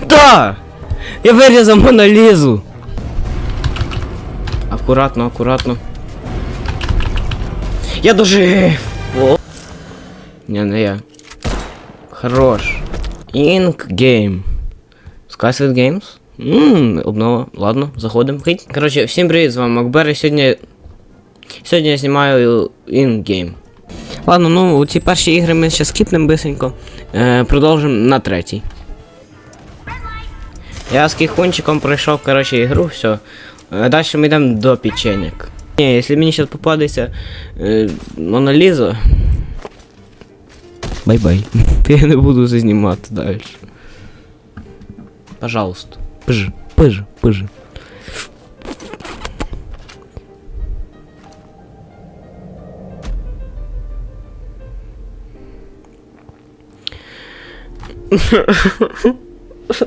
Да! Я вирізав Моналізу! Акуратно, акуратно. Я дожив! О. Не, не я. Хорош. Ink Game. Skysword Games? Ммм, обнова. Ладно, заходимо. Коротше, всім привіт, з вами Макбер, і сьогодні. Сьогодні я знімаю Ink Game. Ладно, ну ці перші ігри ми ще скіпнемо бисенько. Е, продовжимо на третій. Я з кіхунчиком пройшов, коротше, ігру, все. Е, Далі ми йдемо до печенек. Ні, якщо мені зараз попадеться е, Моналіза. Бай-бай. То я не буду це знімати далі. Пожалуйста. Пиж, пиж, пиж. Да!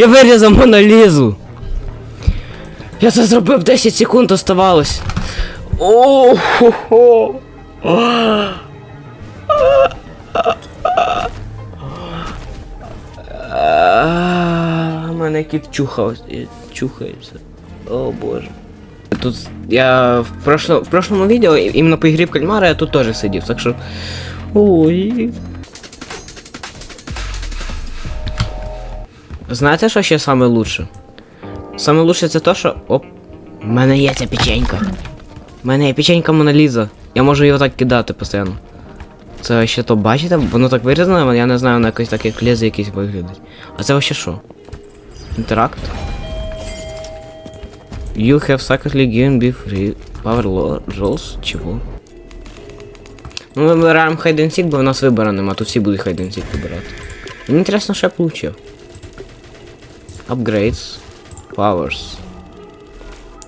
Я вирізав Моналізу! Я це зробив 10 секунд оставалось. О, хо хо У мене кіт чухався, чухається. О боже. Тут я в, прошло, в прошлому відео, іменно по ігрі в кальмара, я тут теж сидів, так що. Ой. Знаєте, що ще саме лучше? Саме лучше це то, що. Оп. У мене є ця печенька. У мене є печенька Моналіза. Я можу його так кидати постійно. Це ще то бачите? Воно так вирізано, я не знаю, воно якось так як лези якісь виглядить. А це вообще що? Інтеракт? You have secondly given be free power rolls? Чого? Ну, ми вибираємо seek, бо в нас вибору нема, тут всі будуть seek вибирати. Мені інтересно, що я получив. Upgrades. Powers.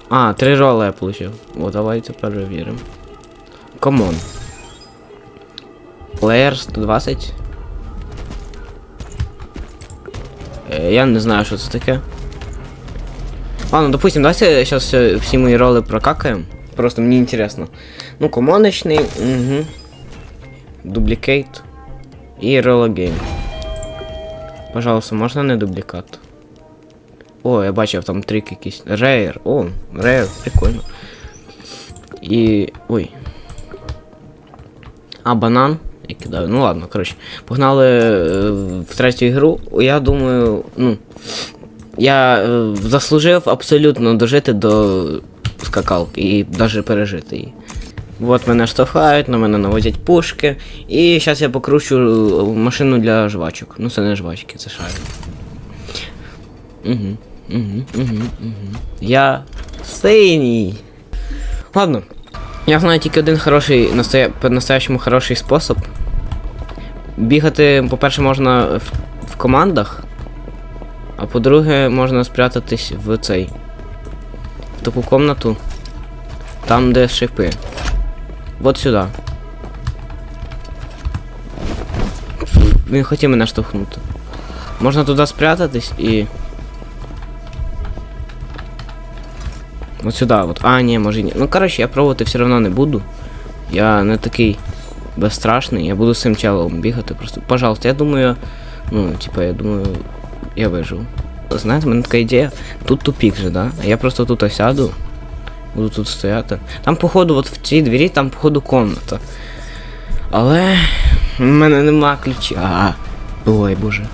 А, три роли я получив. О, давайте перевіримо. Common. Player 120. Е, я не знаю, що це таке. Ладно, допустим, давайте сейчас всі мої роли прокакаємо. Просто мені інтересно. Ну, комоночний, угу. Дублікейт. І рологейм. Пожалуйста, можна не дублікат? О, я бачив там трик якийсь. Рейр. О, рейр, прикольно. І. Ой. А, банан. Я кидаю. Ну ладно, коротше. Погнали е, в третю ігру. Я думаю, ну. Я е, заслужив абсолютно дожити до скакалки і навіть пережити її. От мене штовхають, на мене наводять пушки. І зараз я покручу е, машину для жвачок. Ну це не жвачки, це шарик. Угу, угу, угу, угу. Я синій. Ладно. Я знаю тільки один хороший, настоя... по-настоящему хороший спосіб. Бігати, по-перше, можна в, в командах. А по-друге, можна спрятатись в цей. В таку комнату. Там, де шипи. Вот сюди. Він хотів мене штовхнути. Можна туди спрятатись і. Вот сюда вот. А, ні, може ні. Ну коротше, я пробувати все одно не буду. Я не такий безстрашний, я буду з цим челом бігати просто. Пожалуйста, я думаю. Ну, типа, я думаю, я виживу. Знаєте, в мене така ідея. Тут тупік же, да? Я просто тут осяду. Буду тут стояти. Там, походу, от в цій двері, там, походу, комната. Але. в мене нема ключа. Ой, боже.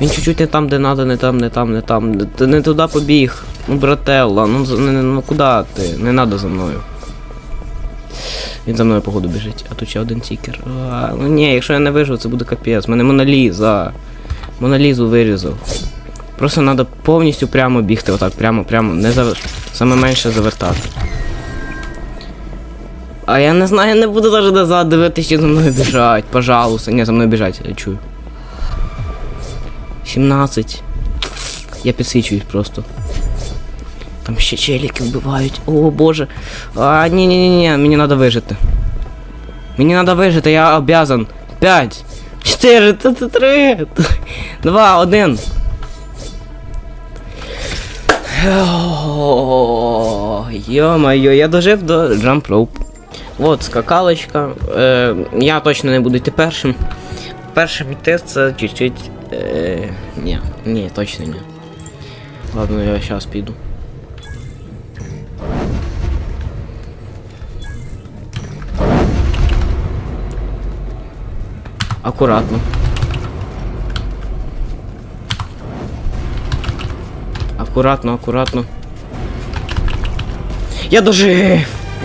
Він чуть-чуть не там, де надо, не там, не там, не там. Ти не туди побіг. Ну, брателла, ну, не, ну куди ти? Не надо за мною. Він за мною, походу, біжить, а тут ще один тікер. А, ну ні, якщо я не виживу, це буде капець. Мене Моналіза. Моналізу вирізав. Просто треба повністю прямо бігти, отак, прямо, прямо, не завер... Саме менше завертати. А я не знаю, я не буду навіть назад дивитися, чи за мною біжать. Пожалуйста. Ні, за мною біжать, я чую. 17. Я підсичуюсь просто. Там ще челіки вбивають. О боже. А, ні, ні, ні, ні, мені треба вижити. Мені треба вижити, я обязан. 5, 4, 3, 2, 1. Йо-моє, я дожив до Rope. От скакалочка. Е, я точно не буду йти першим. Першим йти це чуть-чуть. Е, ні, ні, точно ні. Ладно, я зараз піду. Акуратно. Акуратно, акуратно. Я дожив!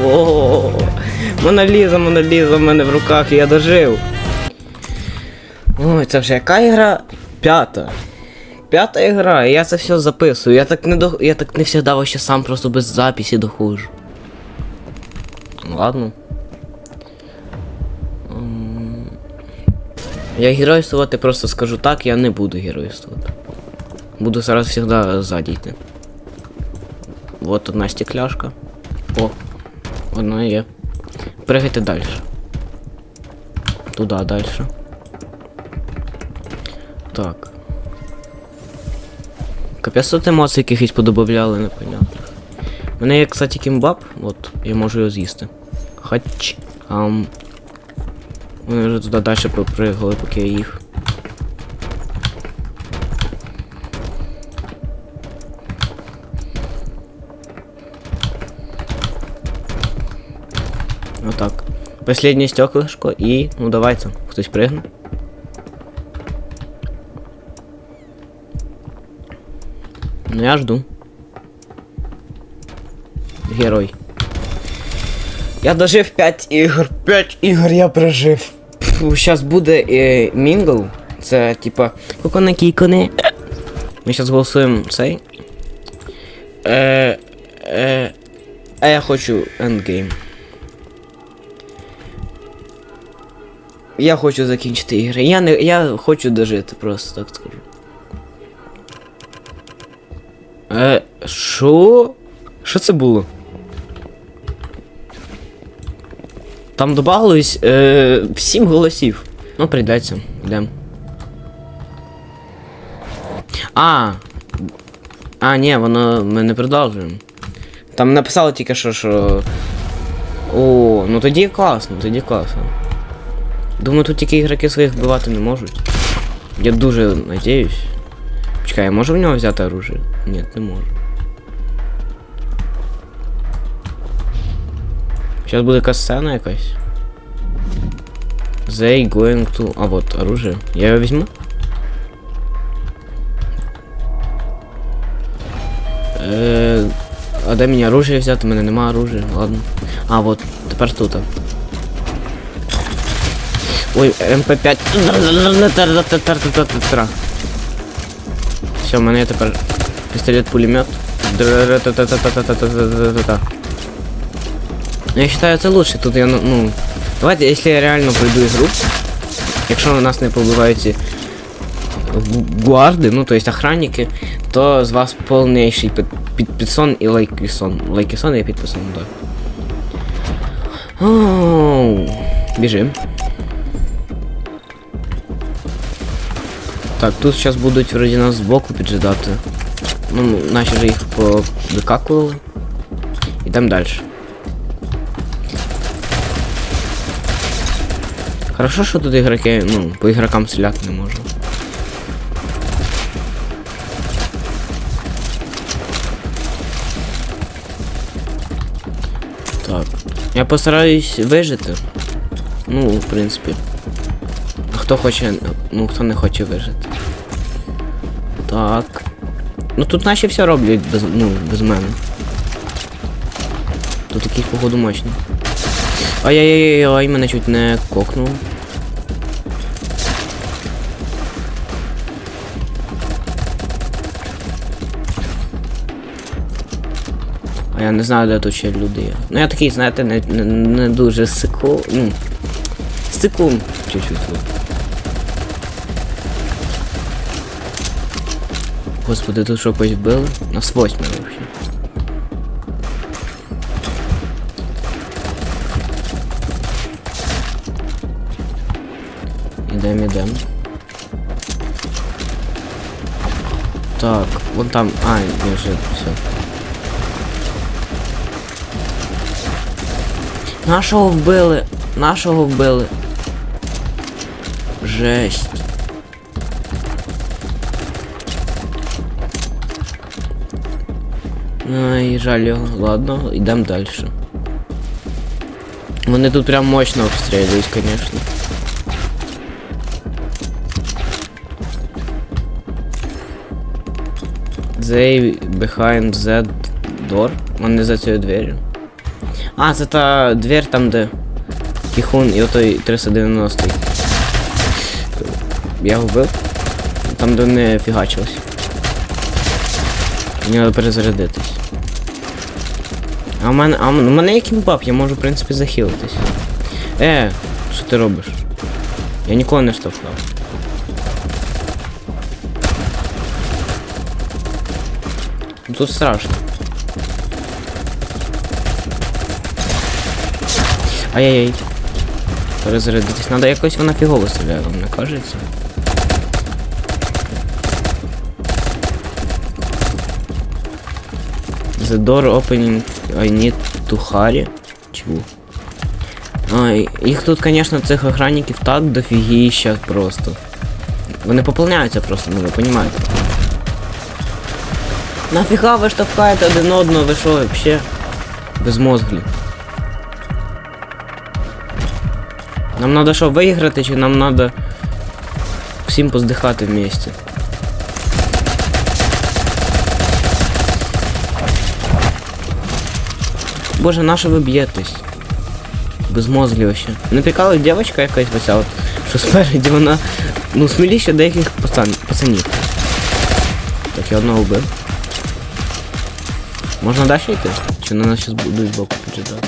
О, Моналіза, Моналіза в мене в руках, я дожив. Ой, це вже яка ігра? П'ята. П'ята ігра, я це все записую. Я так не до... я так не завжди вообще сам просто без записі доходжу. Ладно. Я геройствувати просто скажу так, я не буду геройствувати. Буду зараз завжди ззаді йти. Вот одна стекляшка. О, одна є. Пригайте далі. Туда далі. Так. Капець тут емоцій якихось подобавляли, непонятно. У мене є, кстати, кімбаб, от, я можу його з'їсти. Хач. Ам. Вони вже туди далі попригали, поки я їх. Отак. Последнє стеклышко і. Ну давайте, хтось пригне. Ну я жду. Герой. Я дожив 5 ігор. 5 ігор я прожив. Зараз буде е, Мінгл. Це типа кокони кікони. Ми зараз голосуємо цей. Е, е, а я хочу ендгейм. Я хочу закінчити ігри. Я не. Я хочу дожити, просто так скажу. Е, що? Що це було? Там добавилось е, 7 голосів. Ну, прийдеться. Йдем. А. А, ні, воно ми не продовжуємо. Там написало тільки що, що. О, ну тоді класно, тоді класно. Думаю, тут тільки ігроки своїх вбивати не можуть. Я дуже надіюсь. Чекай, я можу в нього взяти оружие? Ні, не можу. Сейчас буде якась сцена якась. They going to... А вот, оружие. Я його візьму? Е, а де мені оружие взяти? У мене нема оружия, ладно. А, вот, тепер тут. Ой, МП5. Все, у мене тепер пістолет-пулемет. Ну, Я считаю, це лучше. Тут я, ну, ну... Давайте, якщо я реально пройду ігру, якщо у нас не побивають ці гуарди, ну, то есть охранники, то з вас повніший під, під, підсон і лайкісон. Лайкісон і підписон, так. Оу, Біжим. Так, тут зараз будуть вроді нас збоку піджидати. Ну, наші вже їх повикакували. Ідемо далі. Хорошо, що тут ігроки, ну, по ігрокам стріляти не можу. Так. Я постараюсь вижити. Ну, в принципі. Хто хоче. Ну, хто не хоче вижити. Так. Ну тут наші все роблять без, ну, без мене. Тут якийсь походу мощний. Ай-яй-яй-яй, мене чуть не кокнув. А я не знаю, де тут ще люди є. Ну я такий, знаєте, не, не, не дуже сику. Ну. Сикун чуть-чуть. Господи, тут що когось вбили? Нас восьмеро взагалі. Ідем, ідем. Так, вон там. А, ні, вже все. Нашого вбили! Нашого вбили. Жесть. Ай, жаль його. Ладно, йдемо далі. Вони тут прям мощно обстрілюють, звісно. They behind that door. Вони за цією дверью. А, це та дверь там, де Кіхун і отой 390. Я вбив. Там, де не фігачилось. Мені треба перезарядитись. А в мене. А в мене є кімбап, я можу, в принципі, захилитись. Е, що ти робиш? Я нікого не штовхав. Ну, Тут страшно. Ай-яй-яй. Перезарядитись. Надо якось вона фігово стріляє, вам не кажеться? The door opening I need to hurry. Чего? Ай, їх тут, конечно, цих охранників так дофігіща просто. Вони поповняються просто, ну ви розумієте. Нафіга ви штовхаєте один одного, ви що вообще? Безмозглі. Нам надо що, виграти, чи нам надо всім поздихати вместе? Боже, на що ви б'єтесь? Безмозглі вообще. Не прикалує дівчинка якась оця от, що спереді вона, ну, сміліше деяких пацан, пацанів. Так, я одного вбив. Можна далі йти? Чи на нас зараз будуть збоку піджидати?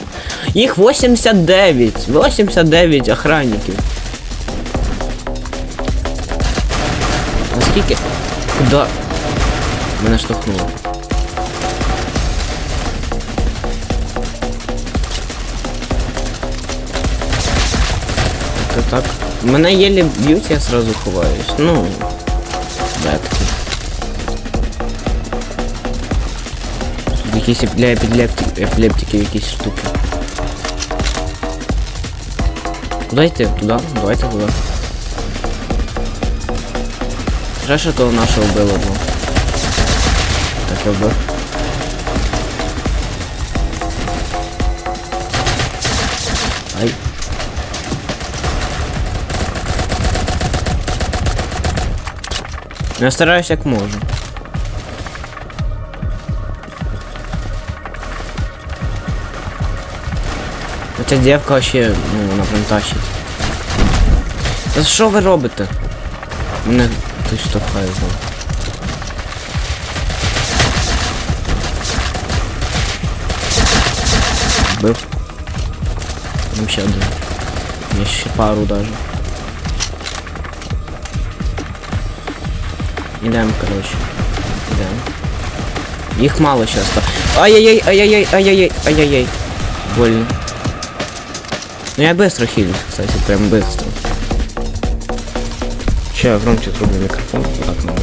Їх 89! 89 охранників. Наскільки? Куда? Мене штовхнуло. Так. Мене єлі б'ють, я сразу ховаюсь. Ну. Бетки. Тут якісь для епілептик, епілептиків якісь штуки. Куда йти? Туди? Давайте туди. Краще того нашого вбило було. Так я вбив. Ай. Я стараюсь як можу. Ця дівка вообще, ну, вона прям тащить. Та що ви робите? Мене хтось штовхає знову. Бив. Там ще один. Є ще пару даже. Ідемо, коротше. Ідемо. Їх мало зараз. Ай-яй-яй, ай-яй-яй, ай-яй-яй, ай-яй-яй. Больно. Ну я быстро хилюсь, кстати, прям быстро. Че, я громче трублю микрофон. Вот так надо.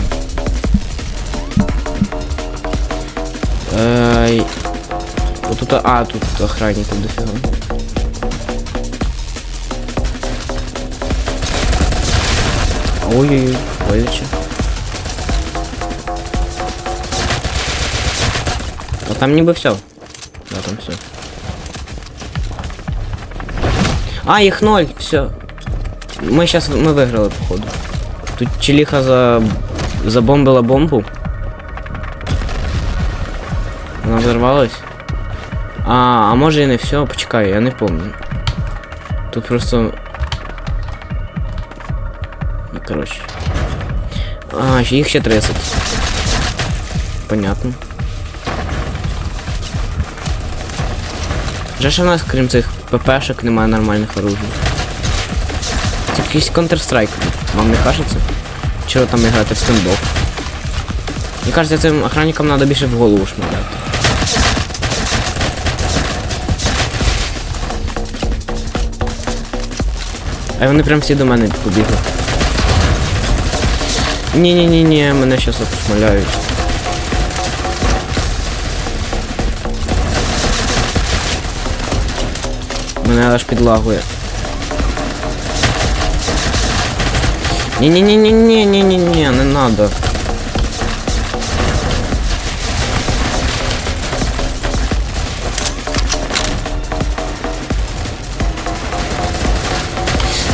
Ай. Вот тут, а, тут охранников дофига. Ой-ой-ой, боляче. А там ніби все. Да, там все. А, їх ноль, все. Ми сейчас ми виграли, походу. Тут челіха за... забомбила бомбу. Вона взорвалась. А, а може і не все, почекай, я не помню. Тут просто. Ну, коротше. А, ще їх ще 30. Понятно. Вже ж у нас, крім цих ППшок, немає нормальних оружий. Це якийсь Counter-Strike, вам не кажеться? Чого там грати в стендоп? Мені кажется, цим охранникам треба більше в голову шмаляти. А вони прям всі до мене побігли. Ні-ні-ні-ні, мене щас обшмаляють. Мене аж підлагує. Ні-ні-ні-ні-ні-ні-ні, не надо.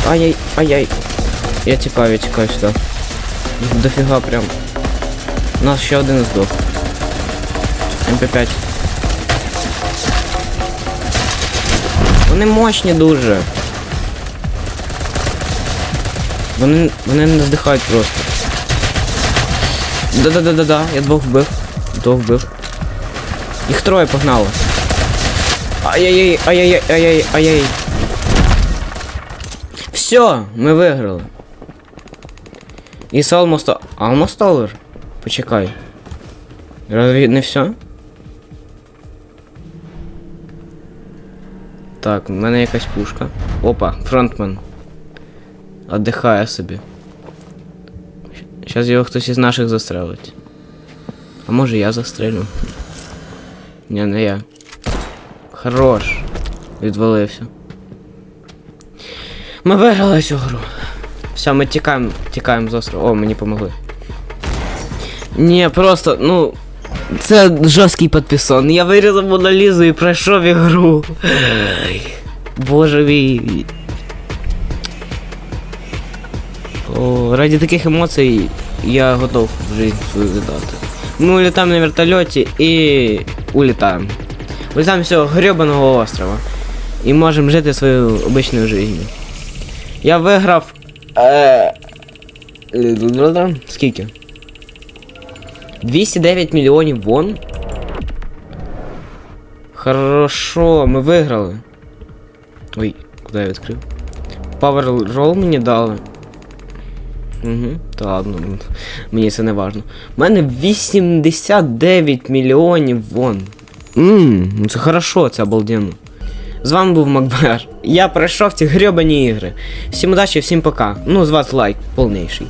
Ай-яй, ай-яй. Я тікаю, я тікаю сюди. Дофіга прям. У нас ще один здох. МП5. Вони мощні дуже. Вони, вони не здихають просто. Да-да-да-да-да, я двох вбив. Двох вбив. Їх троє погнало. Ай-яй-яй, ай-яй-яй, ай-яй, ай-яй. Все, ми виграли. І almost... Almost over? Почекай. Разве не все? Так, в мене якась пушка. Опа, фронтмен. Отдихає собі. Зараз його хтось із наших застрелить. А може я застрелю? Ні, не я. Хорош. Відвалився. Ми виграли цю гру. Все, ми тікаємо, тікаємо з острова. О, мені помогли. Ні, просто, ну. Це жорсткий підписон. Я вирізав Монолізу і пройшов ігру. Боже мій. О, ради таких емоцій я готов жизнь свою віддати. Ми улітаємо на вертольоті і улітаємо. Улітаємо з цього гребаного острова. І можемо жити свою обичною життю. Я виграв. Е... Скільки? 209 мільйонів вон. Хорошо, ми виграли. Ой, куди я відкрив? Power Roll мені дали. Угу, та ладно, мені це не важно. У мене 89 мільйонів вон. Ммм, ну це хорошо, це обалденно. З вами був Макбер. Я пройшов ці гребані ігри. Всім удачі, всім пока. Ну, з вас лайк повніший.